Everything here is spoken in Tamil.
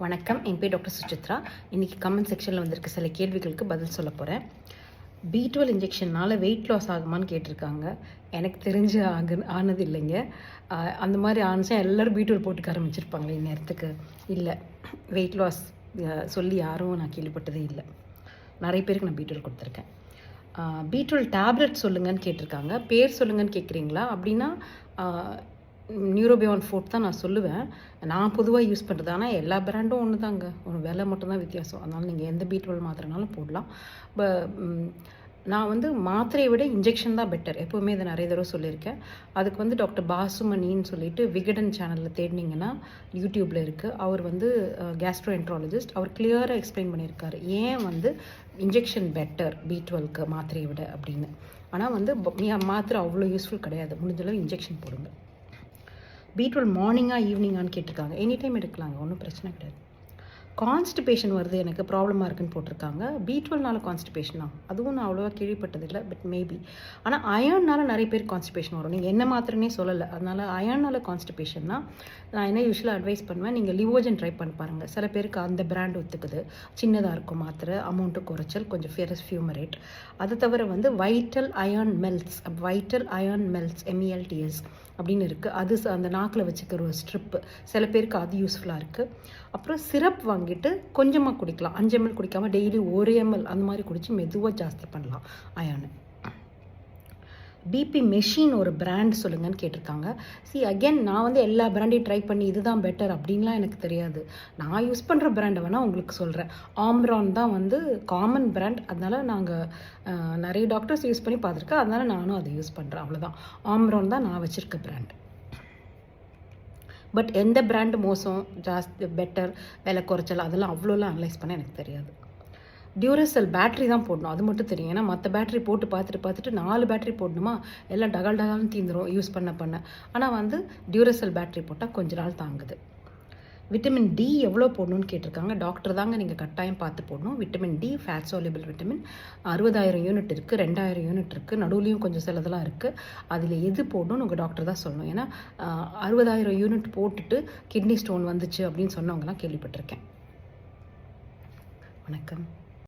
வணக்கம். என் பேர் டாக்டர் சுசித்ரா. இன்றைக்கி கமெண்ட் செக்ஷனில் வந்திருக்க சில கேள்விகளுக்கு பதில் சொல்ல போகிறேன் பி டுவெல் இன்ஜெக்ஷனால் வெயிட் லாஸ் ஆகுமான்னு கேட்டிருக்காங்க. எனக்கு தெரிஞ்சு ஆகு ஆனது இல்லைங்க. அந்த மாதிரி ஆனிச்சா எல்லோரும் பி டுவெல் போட்டுக்க ஆரம்பிச்சிருப்பாங்களே இந்நேரத்துக்கு இல்லை வெயிட் லாஸ் சொல்லி யாரும் நான் கேள்விப்பட்டதே இல்லை. நிறைய பேருக்கு நான் பி டுவெல் கொடுத்துருக்கேன். பி டுவெல் டேப்லெட் சொல்லுங்கன்னு கேட்டிருக்காங்க. பேர் சொல்லுங்கன்னு கேட்குறீங்களா அப்படின்னா நியூரோபியான் ஃபோர்ட் தான் நான் சொல்லுவேன். நான் பொதுவாக யூஸ் பண்ணுறது ஆனால் எல்லா பிராண்டும் ஒன்று தாங்க ஒரு விலை மட்டும்தான் வித்தியாசம். அதனால் நீங்கள் எந்த பி டுவெல் மாத்திரைனாலும் போடலாம். ப நான் வந்து மாத்திரையை விட இன்ஜெக்ஷன் தான் பெட்டர் எப்போவுமே இதை நிறைய தடவை சொல்லியிருக்கேன். அதுக்கு வந்து டாக்டர் பாசுமணின்னு சொல்லிட்டு விகடன் சேனலில் தேடினீங்கன்னா யூடியூப்பில் இருக்குது அவர் வந்து கேஸ்ட்ரோ என்ட்ராலஜிஸ்ட் அவர் கிளியராக எக்ஸ்பிளைன் பண்ணியிருக்காரு. ஏன் வந்து இன்ஜெக்ஷன் பெட்டர் பி டுவெல்க்கு மாத்திரையை விட அப்படின்னு. ஆனால் வந்து மாத்திரை அவ்வளோ யூஸ்ஃபுல் கிடையாது. முடிஞ்சளவு இன்ஜெக்ஷன் போடுங்க. பி டுவெல் மார்னிங்காக ஈவினிங்கான்னு கேட்டிருக்காங்க. எனி டைம் எடுக்கலாங்க ஒன்றும் பிரச்சனை கிடையாது. கான்ஸ்டிபேஷன் வருது எனக்கு ப்ராப்ளமாக இருக்குன்னு போட்டிருக்காங்க. பி டுவெல்னால கான்ஸ்டிபேஷனா அதுவும் நான் அவ்வளோவா கேள்விப்பட்டதில்லை பட் மேபி ஆனால் அயர்னால நிறைய பேர் கான்ஸ்டிபேஷன் வரும். நீங்கள் என்ன மாத்திரமே சொல்லலை. அதனால் அயர்னால கான்ஸ்டிபேஷன்னா நான் என்ன யூஸ்வலாக அட்வைஸ் பண்ணுவேன். நீங்கள் லிவோஜன் ட்ரை பண்ணி பாருங்கள் சில பேருக்கு அந்த பிராண்ட் ஒத்துக்குது. சின்னதாக இருக்கும் மாத்திரை அமௌண்ட்டு குறைச்சல் கொஞ்சம் ஃபியரஸ் ஃபியூமரேட் அது தவிர வந்து vital iron melts vital iron melts MELTS அப்படின்னு இருக்குது அது அந்த நாக்கில் வச்சுக்கிற ஒரு ஸ்ட்ரிப்பு சில பேருக்கு அது யூஸ்ஃபுல்லாக இருக்குது அப்புறம் சிரப் வாங்கிட்டு கொஞ்சமாக குடிக்கலாம். அஞ்சு எம்எல் குடிக்காமல் டெய்லி ஒரு எம்எல் அந்த மாதிரி குடித்து மெதுவாக ஜாஸ்தி பண்ணலாம். அயானு பிபி மெஷின் ஒரு பிராண்ட் சொல்லுங்கன்னு கேட்டிருக்காங்க. சி அகைன் நான் வந்து எல்லா பிராண்டையும் ட்ரை பண்ணி இதுதான் பெட்டர் அப்படின்லாம் எனக்கு தெரியாது. நான் யூஸ் பண்ணுற பிராண்டை வேணால் உங்களுக்கு சொல்கிறேன் ஆம்ரான் தான் வந்து காமன் பிராண்ட் அதனால நாங்கள் நிறைய டாக்டர்ஸ் யூஸ் பண்ணி பார்த்துருக்கேன். அதனால் நானும் அதை யூஸ் பண்ணுறேன் அவ்வளோதான் ஆம்ரான் தான் நான் வச்சுருக்க பிராண்ட் பட் எந்த பிராண்டு மோசம் ஜாஸ்தி பெட்டர் விலை குறைச்சல் அதெல்லாம் அவ்வளோலாம் அனலைஸ் பண்ண எனக்கு தெரியாது. டியூரசெல் பேட்டரி தான் போடணும் அது மட்டும் தெரியும். ஏன்னா மற்ற பேட்டரி போட்டு பார்த்துட்டு பார்த்துட்டு நாலு பேட்டரி போடணுமா? எல்லாம் டகால் டகால்னு தீந்துரும் யூஸ் பண்ண பண்ண. ஆனால் வந்து டியூரசெல் பேட்டரி போட்டால் கொஞ்ச நாள் தாங்குது. விட்டமின் டி எவ்வளோ போடணும்னு கேட்டிருக்காங்க. டாக்டர் தாங்க நீங்கள் கட்டாயம் பார்த்து போடணும். Vitamin D fat soluble vitamin அறுபதாயிரம் யூனிட் இருக்குது ரெண்டாயிரம் யூனிட் இருக்குது நடுவுலையும் கொஞ்சம் சிலதெல்லாம் இருக்குது அதில் எது போடணும்னு உங்கள் டாக்டர் தான் சொல்லணும். ஏன்னா அறுபதாயிரம் யூனிட் போட்டுட்டு கிட்னி ஸ்டோன் வந்துச்சு அப்படின்னு சொன்னவங்கலாம் கேள்விப்பட்டிருக்கேன். வணக்கம்.